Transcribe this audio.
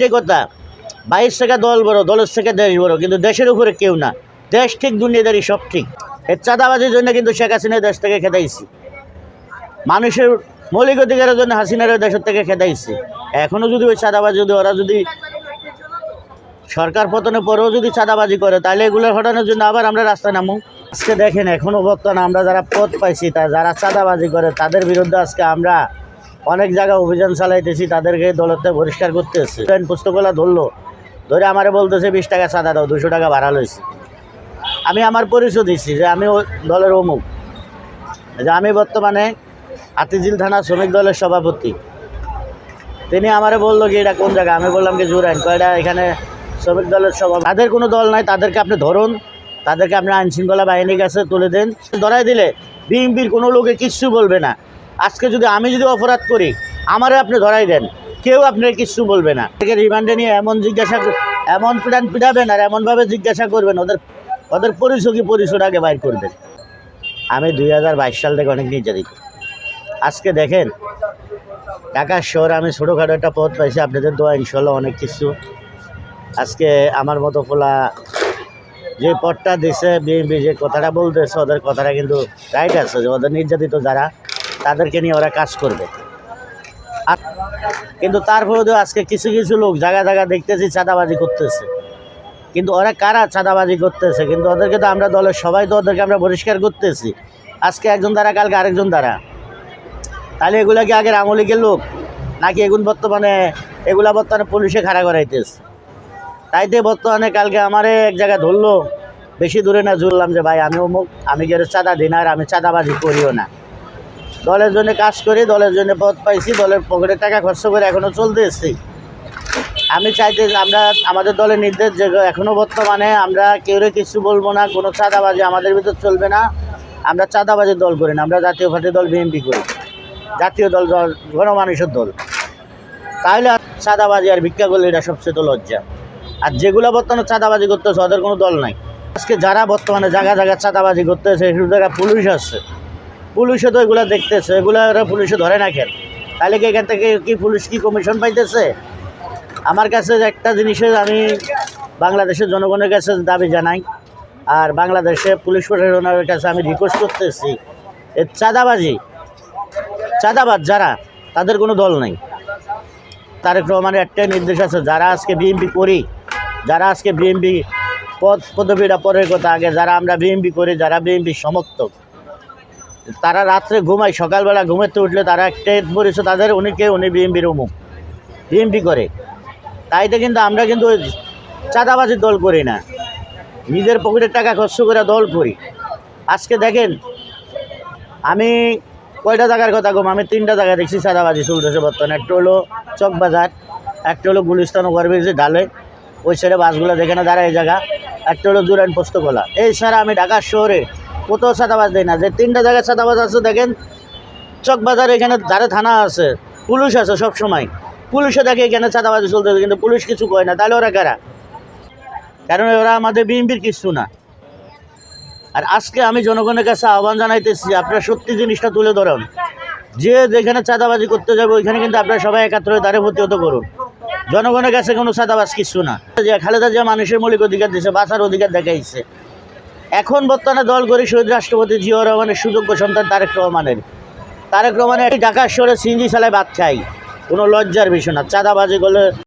একটাই কথা, বাইশ থেকে দল বড়, দলের থেকে দেশ বড়, কিন্তু দেশের উপরে কেউ না। দেশ ঠিক, দুনিয়াদারি সব ঠিক। এর চাঁদাবাজির জন্য কিন্তু শেখ হাসিনা দেশ থেকে খেদাইছি। মানুষের মৌলিক অধিকারের জন্য হাসিনার দেশের থেকে খেদাইছি। এখনও যদি ওই চাঁদাবাজি যদি ওরা যদি সরকার পতনের পরেও যদি চাঁদাবাজি করে, তাহলে এগুলো হটানোর জন্য আবার আমরা রাস্তায় নামু আজকে দেখেন এখনও বর্তমানে আমরা যারা পথ পাইছি, তা যারা চাঁদাবাজি করে, তাদের বিরুদ্ধে আজকে আমরা অনেক জায়গায় অভিযান চালাইতেছি, তাদেরকে দলতে পরিষ্কার করতেছি। পুস্তকগুলা ধরলো, ধরে আমারে বলতেছে, বিশ টাকা চাঁদা দাও, দুশো টাকা ভাড়া লইছি। আমি আমার পরিচয় দিচ্ছি যে আমি দলের অমুক। যে আমি বর্তমানে হাতিঝিল থানা শ্রমিক দলের সভাপতি। তিনি আমারে বলল কি এটা কোন জায়গা? আমি বললাম কি জুরাইন। কয়টা এখানে শ্রমিক দলের সভা তাদের কোনো দল নাই, তাদেরকে আপনি ধরুন, তাদেরকে আপনি আইনশৃঙ্খলা বাহিনীর কাছে তুলে দেন। ধরাই দিলে বিএনপির কোনো লোকে কিচ্ছু বলবে না। আজকে যদি আমি যদি অপরাধ করি, আমারে আপনি ধরাই দেন। কেউ আপনার কিচ্ছু বলবে না। থেকে রিমান্ডে নিয়ে এমন জিজ্ঞাসা এমন পিটান পিটাবেন আর এমনভাবে জিজ্ঞাসা করবেন, ওদের ওদের পরিচয় কি পরিচয় আগে বাইর করবেন। আমি দুই হাজার বাইশ সাল থেকে অনেক নির্যাতিত। আজকে দেখেন, ঢাকা শহরে আমি ছোটোখাটো একটা পথ পাইছি, আপনাদের দোয়া ইনশাল্লাহ অনেক কিছু। আজকে আমার মতো ফোলা যে পথটা দিছে, বিএনপি যে কথাটা বলতেছে, ওদের কথাটা কিন্তু রাইট আছে যে ওদের নির্যাতিত যারা তাদেরকে নিয়ে ওরা কাজ করবে। কিন্তু তারপরেও আজকে কিছু কিছু লোক জায়গা জায়গা দেখতেছি, চাঁদাবাজি করতেছে। কিন্তু ওরা কারা চাঁদাবাজি করতেছে? কিন্তু ওদেরকে তো আমরা দলের, সবাই তো ওদেরকে আমরা পরিষ্কার করতেছি। আজকে একজন দ্বারা, কালকে আরেকজন দ্বারা। তাহলে এগুলা কি আগের আমলিকের লোক? নাকি এগুন বর্তমানে এগুলা বর্তমানে পুলিশে খাড়া করাইতেছে? তাইতে বর্তমানে কালকে আমারে এক জায়গায় ধরলো, বেশি দূরে না, জুড়লাম যে, ভাই আমি অমুক আমি গেলে চাঁদা দিন আর আমি চাঁদাবাজি করিও না। দলের জন্য কাজ করি, দলের জন্য পদ পাইছি, দলের পকেটে টাকা খরচ করে এখনও চলতে এসছি। আমি চাইতে, আমরা আমাদের দলের নির্দেশ যে এখনও বর্তমানে আমরা কেউ কিছু বলব না, কোনো চাঁদাবাজি আমাদের ভিতর চলবে না। আমরা চাঁদাবাজির দল করি না, আমরা জাতীয় পার্টি দল বিএনপি করি। জাতীয় দল দল গণমানুষের দল। তাহলে চাঁদাবাজি আর ভিক্ষা করলে এটা সবচেয়ে তো লজ্জা। আর যেগুলো বর্তমানে চাঁদাবাজি করতেছে, ওদের কোনো দল নাই। আজকে যারা বর্তমানে জায়গা জায়গা চাঁদাবাজি করতেছে সেসব জায়গায় পুলিশ আসছে পুলিশে তো এগুলো দেখতেছে, এগুলো ওরা পুলিশে ধরে না কেন? তাহলে কি এখান থেকে কি পুলিশ কি কমিশন পাইতেছে? আমার কাছে একটা জিনিসের আমি বাংলাদেশের জনগণের কাছে দাবি জানাই, আর বাংলাদেশে পুলিশ প্রশাসনের কাছে আমি রিকোয়েস্ট করতেছি, এ চাঁদাবাজি, চাঁদাবাজ যারা, তাদের কোনো দল নেই। তারেক রহমানের একটাই নির্দেশ আছে, যারা আজকে বিএমপি করি, যারা আজকে বিএমপি পদ পদবীটা পরের কথা আগে, যারা আমরা বিএমপি করি, যারা বিএমপি সমর্থক তারা রাত্রে ঘুমায়, সকালবেলা ঘুমাতে উঠলে তারা একটাই পরিচয় তাদের উনিকে উনি বিএমপির অমুক বিএমপি করে। তাইতে কিন্তু আমরা কিন্তু চাঁদাবাজির দল করি না। নিজের পকেটের টাকা খরচ করে দল করি। আজকে দেখেন, আমি কয়টা জায়গার কথা কম, আমি তিনটা জায়গায় দেখছি চাঁদাবাজি চলতেছে বর্তমানে। একটা হলো চকবাজার, একটা হলো গুলিস্তান ওভারব্রিজে ডালে ওই সাইডে বাসগুলো যেখানে দাঁড়ায় এই জায়গা। একটা হলো জুরাইন পোস্তকলা। এই ছাড়া আমি ঢাকা শহরে কোথাও চাঁদাবাজ দিই না। যে তিনটা জায়গায় চাঁদাবাজ আছে, দেখেন, চকবাজার এখানে ধারে থানা আছে, পুলিশ আছে সব সময় পুলিশে দেখে এখানে চাঁদাবাজি চলতেছে, কিন্তু পুলিশ কিছু কয় না। তাহলে ওরা কারা? কারণ ওরা আমাদের বিএনপির কিছু না। আর আজকে আমি জনগণের কাছে আহ্বান জানাইতেছি, আপনারা সত্যি জিনিসটা তুলে ধরুন। যে যেখানে চাঁদাবাজি করতে যাবে, ওইখানে কিন্তু আপনারা সবাই একাত্র হয়ে দাঁড়ে প্রতিহত করুন। জনগণের কাছে কোনো চাঁদাবাজ কিছু না। যে খালেদা জিয়া মানুষের মৌলিক অধিকার দিয়েছে বাঁচার অধিকার দেখাইছে। এখন বর্তমানে দল শহীদ রাষ্ট্রপতি জিয়া রহমানের সুযোগ্য সন্তান তারেক রহমানের। তারেক রহমানের ঢাকা শহরে সিঞ্জি সালায় বাদ খাই কোনো লজ্জার বিষয় না, চাঁদাবাজি করলে